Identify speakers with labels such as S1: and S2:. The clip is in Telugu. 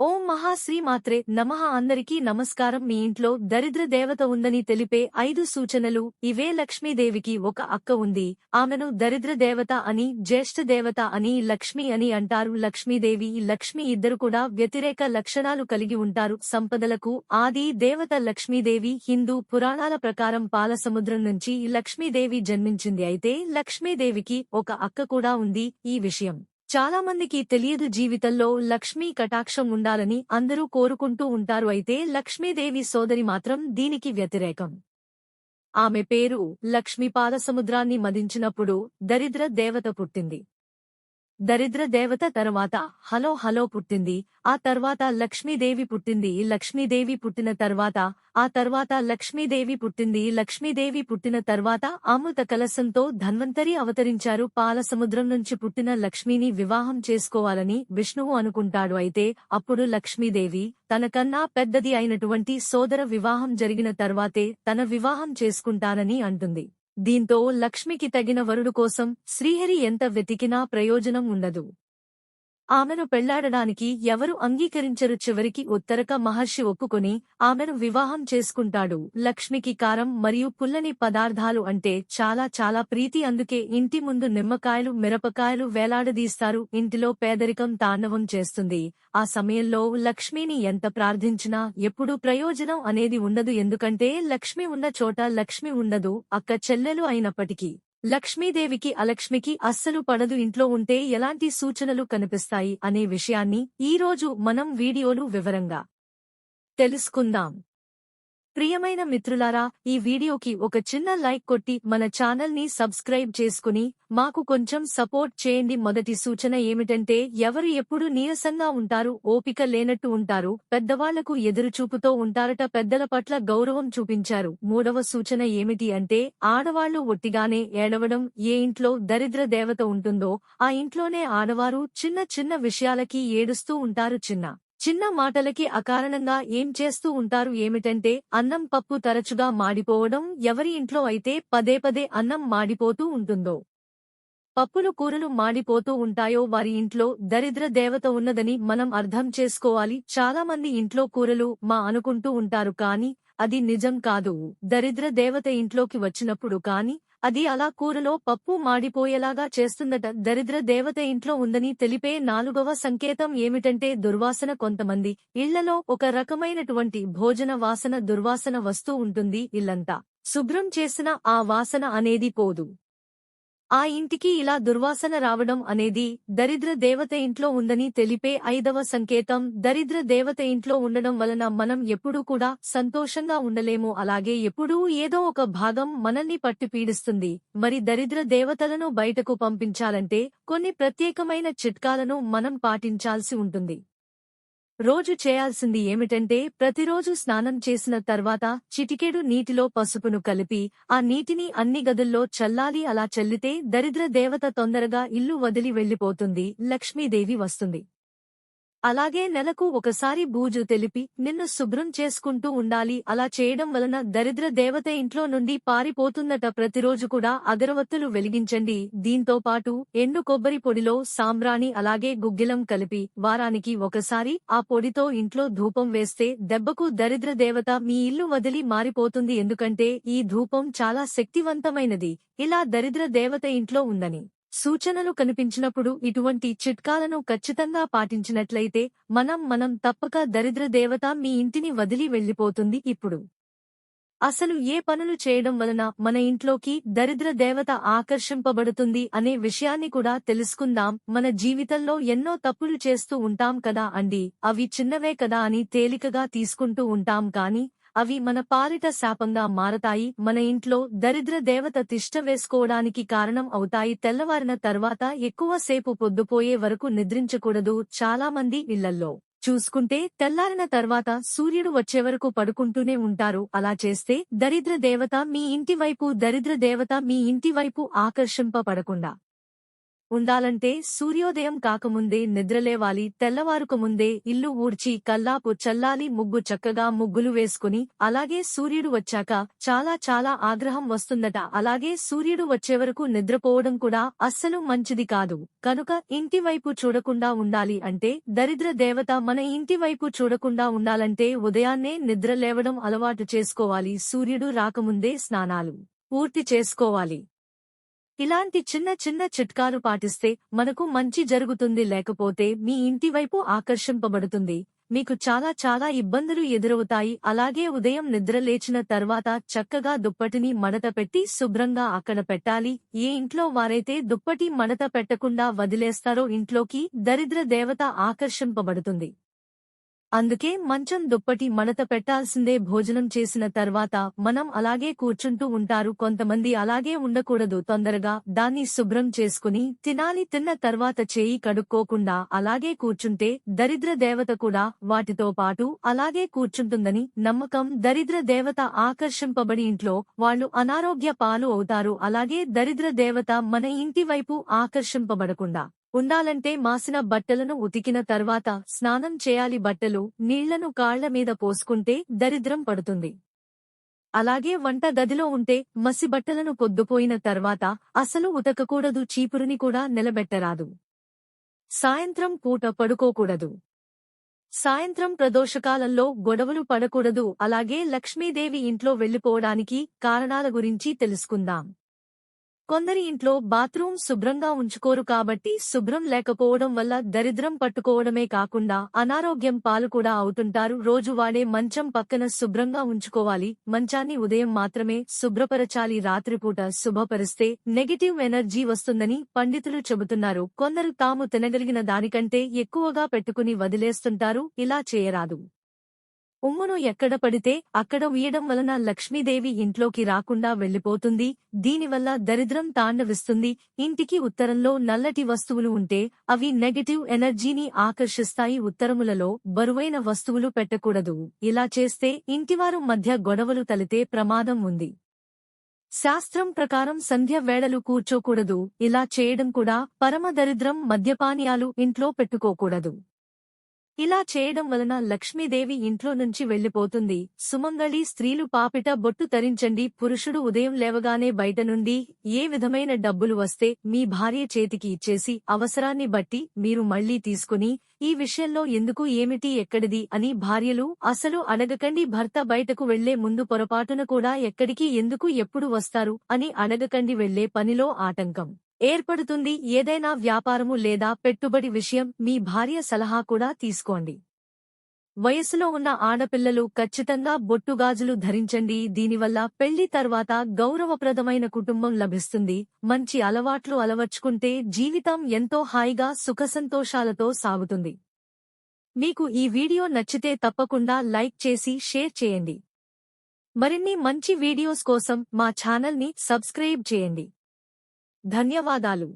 S1: ఓం మహాశ్రీమాత్రే మాత్రే నమః అందరికీ నమస్కారం. మీ ఇంట్లో దరిద్ర దేవత ఉందని తెలిపే ఐదు సూచనలు. ఇవే లక్ష్మీదేవికి ఒక అక్క ఉంది. ఆమెను దరిద్ర దేవత అని జ్యేష్ఠ దేవత అని లక్ష్మి అని అంటారు. లక్ష్మీదేవి లక్ష్మి ఇద్దరు కూడా వ్యతిరేక లక్షణాలు కలిగి ఉంటారు. సంపదలకు ఆది దేవత లక్ష్మీదేవి హిందూ పురాణాల ప్రకారం పాలసముద్రం నుంచి లక్ష్మీదేవి జన్మించింది. అయితే లక్ష్మీదేవికి ఒక అక్క కూడా ఉంది. ఈ విషయం చాలా మందికి తెలియదు జీవితంలో లక్ష్మీ కటాక్షం ఉండాలని అందరూ కోరుకుంటూ ఉంటారు. అయితే లక్ష్మీదేవి సోదరి మాత్రం దీనికి వ్యతిరేకం. ఆమె పేరు లక్ష్మీ పాదసముద్రాన్ని మదించినప్పుడు దరిద్ర దేవత పుట్టింది. దరిద్ర దేవత తర్వాత హలో హలో పుట్టింది. ఆ తర్వాత లక్ష్మీదేవి పుట్టింది. లక్ష్మీదేవి పుట్టిన తర్వాత ఆ తర్వాత లక్ష్మీదేవి పుట్టింది. లక్ష్మీదేవి పుట్టిన తర్వాత అమృత కలసంతో ధన్వంతరి అవతరించారు. పాలసముద్రం నుంచి పుట్టిన లక్ష్మిని వివాహం చేసుకోవాలని విష్ణువు అనుకుంటాడు. అయితే అప్పుడు లక్ష్మీదేవి తనకన్నా పెద్దది అయినటువంటి సోదర వివాహం జరిగిన తర్వాతే తన వివాహం చేసుకుంటానని అంటుంది. దీంతో లక్ష్మికి తగిన వరుడు కోసం శ్రీహరి ఎంత వెతికినా ప్రయోజనం ఉండదు. ఆమెను పెళ్ళాడడానికి ఎవరు అంగీకరించరు. చివరికి ఉత్తరక మహర్షి ఒప్పుకొని ఆమెను వివాహం చేసుకుంటాడు. లక్ష్మికి కారం మరియు పుల్లని పదార్థాలు అంటే చాలా చాలా ప్రీతి. అందుకే ఇంటి ముందు నిమ్మకాయలు మిరపకాయలు వేలాడదీస్తారు. ఇంటిలో పేదరికం తాండవం చేస్తుంది. ఆ సమయంలో లక్ష్మిని ఎంత ప్రార్థించినా ఎప్పుడూ ప్రయోజనం అనేది ఉండదు. ఎందుకంటే లక్ష్మి ఉన్న చోట లక్ష్మి ఉండదు. అక్క చెల్లెలు అయినప్పటికీ లక్ష్మీదేవికి అలక్ష్మికి అస్సలు పడదు ఇంట్లో ఉంటే ఎలాంటి సూచనలు కనిపిస్తాయి అనే విషయాన్ని ఈరోజు మనం వీడియోలు వివరంగా తెలుసుకుందాం. ప్రియమైన మిత్రులారా ఈ వీడియోకి ఒక చిన్న లైక్ కొట్టి మన ఛానల్ని సబ్స్క్రైబ్ చేసుకుని మాకు కొంచెం సపోర్ట్ చేయండి. మొదటి సూచన ఏమిటంటే ఎవరు ఎప్పుడు నీరసంగా ఉంటారు ఓపిక లేనట్టు ఉంటారు పెద్దవాళ్ళకు ఎదురుచూపుతో ఉంటారట పెద్దల పట్ల గౌరవం చూపించారు. మూడవ సూచన ఏమిటి అంటే ఆడవాళ్ళు ఒట్టిగానే ఏడవడం ఏ ఇంట్లో దరిద్ర దేవత ఉంటుందో ఆ ఇంట్లోనే ఆడవారు చిన్న చిన్న విషయాలకి ఏడుస్తూ ఉంటారు చిన్న చిన్న మాటలకి అకారణంగా ఏం చేస్తూ ఉంటారు ఏమిటంటే అన్నం పప్పు తరచుగా మాడిపోవడం ఎవరి ఇంట్లో అయితే పదే పదే అన్నం మాడిపోతూ ఉంటుందో. పప్పులు కూరలు మాడిపోతూ ఉంటాయో వారి ఇంట్లో దరిద్ర దేవత ఉన్నదని మనం అర్థం చేసుకోవాలి. చాలా మంది ఇంట్లో కూరలు మా అనుకుంటూ ఉంటారు కాని అది నిజం కాదు. దరిద్ర దేవత ఇంట్లోకి వచ్చినప్పుడు కాని అది అలా కూరలో పప్పు మాడిపోయేలాగా చేస్తుందట. దరిద్ర దేవత ఇంట్లో ఉందని తెలిపే నాలుగవ సంకేతం ఏమిటంటే దుర్వాసన. కొంతమంది ఇళ్ళలో ఒక రకమైనటువంటి భోజన వాసన దుర్వాసన వస్తూ ఉంటుంది. ఇల్లంతా శుభ్రం చేసిన ఆ వాసన అనేది పోదు. ఆ ఇంటికి ఇలా దుర్వాసన రావడం అనేది దరిద్ర దేవత ఇంట్లో ఉందని తెలిపే ఐదవ సంకేతం. దరిద్ర దేవత ఇంట్లో ఉండడం వలన మనం ఎప్పుడూ కూడా సంతోషంగా ఉండలేము. అలాగే ఎప్పుడూ ఏదో ఒక భాగం మనల్ని పట్టి పీడిస్తుంది. మరి దరిద్ర దేవతలను బయటకు పంపించాలంటే కొన్ని ప్రత్యేకమైన చిట్కాలను మనం పాటించాల్సి ఉంటుంది. రోజు చేయాల్సింది ఏమిటంటే ప్రతిరోజు స్నానం చేసిన తర్వాత చిటికెడు నీటిలో పసుపును కలిపి ఆ నీటిని అన్ని గదుల్లో చల్లాలి అలా చల్లితే దరిద్ర దేవత తొందరగా ఇల్లు వదిలి వెళ్ళిపోతుంది లక్ష్మీదేవి వస్తుంది. అలాగే నెలకు ఒకసారి బూజు తెలిపి నిన్ను శుభ్రం చేసుకుంటూ ఉండాలి. అలా చేయడం వలన దరిద్ర దేవత ఇంట్లో నుండి పారిపోతుందట. ప్రతిరోజు కూడా అగరవత్తులు వెలిగించండి. దీంతో పాటు ఎండు కొబ్బరి పొడిలో సాంబ్రాణి అలాగే గుగ్గిలం కలిపి వారానికి ఒకసారి ఆ పొడితో ఇంట్లో ధూపం వేస్తే దెబ్బకు దరిద్ర దేవత మీ ఇల్లు వదిలి మారిపోతుంది. ఎందుకంటే ఈ ధూపం చాలా శక్తివంతమైనది. ఇలా దరిద్ర దేవత ఇంట్లో ఉందని. సూచనలు కనిపించినప్పుడు ఇటువంటి చిట్కాలను ఖచ్చితంగా పాటించినట్లయితే మనం మనం తప్పక దరిద్ర దేవత మీ ఇంటిని వదిలి వెళ్ళిపోతుంది ఇప్పుడు. అసలు ఏ పనులు చేయడం వలన మన ఇంట్లోకి దరిద్ర దేవత ఆకర్షింపబడుతుంది అనే విషయాన్ని కూడా తెలుసుకుందాం. మన జీవితంలో ఎన్నో తప్పులు చేస్తూ ఉంటాం కదా అండి. అవి చిన్నవే కదా అని తేలికగా తీసుకుంటూ ఉంటాం కాని అవి మన పాలిట శాపంగా మారతాయి మన ఇంట్లో దరిద్ర దేవత తిష్ట వేసుకోవడానికి కారణం అవుతాయి. తెల్లవారిన తర్వాత ఎక్కువసేపు పొద్దుపోయే వరకు నిద్రించకూడదు. చాలా మంది ఇళ్ళల్లో చూసుకుంటే తెల్లారిన తర్వాత సూర్యుడు వచ్చే వరకు పడుకుంటూనే ఉంటారు. అలా చేస్తే దరిద్ర దేవత మీ ఇంటివైపు దరిద్ర దేవత మీ ఇంటివైపు ఆకర్షింపబడకుండా ఉండాలంటే సూర్యోదయం కాకముందే నిద్రలేవాలి తెల్లవారుకముందే ఇల్లు ఊడ్చి కల్లాపు చల్లాలి ముగ్గు చక్కగా ముగ్గులు వేసుకుని అలాగే సూర్యుడు వచ్చాక చాలా చాలా ఆగ్రహం వస్తుందట. అలాగే సూర్యుడు వచ్చేవరకు నిద్రపోవడం కూడా అస్సలు మంచిది కాదు. కనుక ఇంటివైపు చూడకుండా ఉండాలి అంటే దరిద్ర దేవత మన ఇంటివైపు చూడకుండా ఉండాలంటే ఉదయాన్నే నిద్రలేవడం అలవాటు చేసుకోవాలి. సూర్యుడు రాకముందే స్నానాలు పూర్తి చేసుకోవాలి. ఇలాంటి చిన్న చిన్న చిట్కాలు పాటిస్తే మనకు మంచి జరుగుతుంది లేకపోతే మీ ఇంటి వైపు ఆకర్షింపబడుతుంది. మీకు చాలా చాలా ఇబ్బందులు ఎదురవుతాయి. అలాగే ఉదయం నిద్ర లేచిన తర్వాత చక్కగా దుప్పటిని మడత పెట్టి శుభ్రంగా అక్కడ పెట్టాలి. ఏ ఇంట్లో వారైతే దుప్పటి మడత పెట్టకుండా వదిలేస్తారో ఇంట్లోకి దరిద్ర దేవత ఆకర్షింపబడుతుంది. అందుకే మంచం దుప్పటి మడత పెట్టాల్సిందే భోజనం చేసిన తర్వాత మనం అలాగే కూర్చుంటూ ఉంటారు. కొంతమంది అలాగే ఉండకూడదు. తొందరగా దాన్ని శుభ్రం చేసుకుని తినాలి. తిన్న తర్వాత చేయి కడుక్కోకుండా అలాగే కూర్చుంటే దరిద్ర దేవత కూడా వాటితో పాటు అలాగే కూర్చుంటుందని నమ్మకం. దరిద్ర దేవత ఆకర్షింపబడి ఇంట్లో వాళ్ళు అనారోగ్య పాలు అవుతారు. అలాగే దరిద్ర దేవత మన ఇంటి వైపు ఆకర్షింపబడకుండా ఉండాలంటే మాసిన బట్టలను ఉతికిన తర్వాత స్నానం చేయాలి. బట్టలు నీళ్ళను కాళ్ళ మీద పోసుకుంటే దరిద్రం పడుతుంది. అలాగే వంట గదిలో ఉంటే మసి బట్టలను పొద్దుపోయిన తర్వాత అసలు ఉతకకూడదు. చీపురుని కూడా నిలబెట్టరాదు. సాయంత్రం పూట పడుకోకూడదు. సాయంత్రం ప్రదోషకాలంలో గొడవలు పడకూడదు. అలాగే లక్ష్మీదేవి ఇంట్లో వెళ్ళిపోవడానికి కారణాల గురించి తెలుసుకుందాం. కొందరి ఇంట్లో బాత్రూం శుభ్రంగా ఉంచుకోరు కాబట్టి శుభ్రం లేకపోవడం వల్ల దరిద్రం పట్టుకోవడమే కాకుండా అనారోగ్యం పాలు కూడా అవుతుంటారు. రోజు వాడే మంచం పక్కన శుభ్రంగా ఉంచుకోవాలి. మంచాన్ని ఉదయం మాత్రమే శుభ్రపరచాలి. రాత్రిపూట శుభపరిస్తే నెగటివ్ ఎనర్జీ వస్తుందని పండితులు చెబుతున్నారు. కొందరు తాము తినగలిగిన దానికంటే ఎక్కువగా పెట్టుకుని వదిలేస్తుంటారు. ఇలా చేయరాదు. ఉమ్మును ఎక్కడ పడితే అక్కడ వీయడం వలన లక్ష్మీదేవి ఇంట్లోకి రాకుండా వెళ్ళిపోతుంది దీనివల్ల దరిద్రం తాండవిస్తుంది. ఇంటికి ఉత్తరంలో నల్లటి వస్తువులు ఉంటే అవి నెగటివ్ ఎనర్జీని ఆకర్షిస్తాయి. ఉత్తరములలో బరువైన వస్తువులు పెట్టకూడదు. ఇలా చేస్తే ఇంటివారు మధ్య గొడవలు తలితే ప్రమాదం ఉంది. శాస్త్రం ప్రకారం సంధ్య వేళలు కూర్చోకూడదు. ఇలా చేయడం కూడా పరమ దరిద్రం మద్యపానీయాలు ఇంట్లో పెట్టుకోకూడదు. ఇలా చేయడం వలన లక్ష్మీదేవి ఇంట్లో నుంచి వెళ్ళిపోతుంది సుమంగళి స్త్రీలు పాపిట బొట్టు తరించండి పురుషుడు ఉదయం లేవగానే బయట నుండి ఏ విధమైన డబ్బులు వస్తే మీ భార్య చేతికి ఇచ్చేసి అవసరాన్ని బట్టి మీరు మళ్ళీ తీసుకుని ఈ విషయంలో ఎందుకు ఏమిటి ఎక్కడిది అని భార్యలు అసలు అడగకండి. భర్త బయటకు వెళ్ళే ముందు పొరపాటున కూడా ఎక్కడికి ఎందుకు ఎప్పుడు వస్తారు అని అడగకండి. వెళ్ళే పనిలో ఆటంకం. ఏర్పడుతుంది. ఏదైనా వ్యాపారము లేదా పెట్టుబడి విషయం మీ భార్య సలహా కూడా తీసుకోండి. వయసులో ఉన్న ఆడపిల్లలు ఖచ్చితంగా బొట్టుగాజులు ధరించండి. దీనివల్ల పెళ్ళి తర్వాత గౌరవప్రదమైన కుటుంబం లభిస్తుంది. మంచి అలవాట్లు అలవర్చుకుంటే జీవితం ఎంతో హాయిగా సుఖసంతోషాలతో సాగుతుంది. మీకు ఈ వీడియో నచ్చితే తప్పకుండా లైక్ చేసి షేర్ చేయండి. మరిన్ని మంచి వీడియోస్ కోసం మా ఛానల్ని సబ్స్క్రైబ్ చేయండి. ధన్యవాదాలు.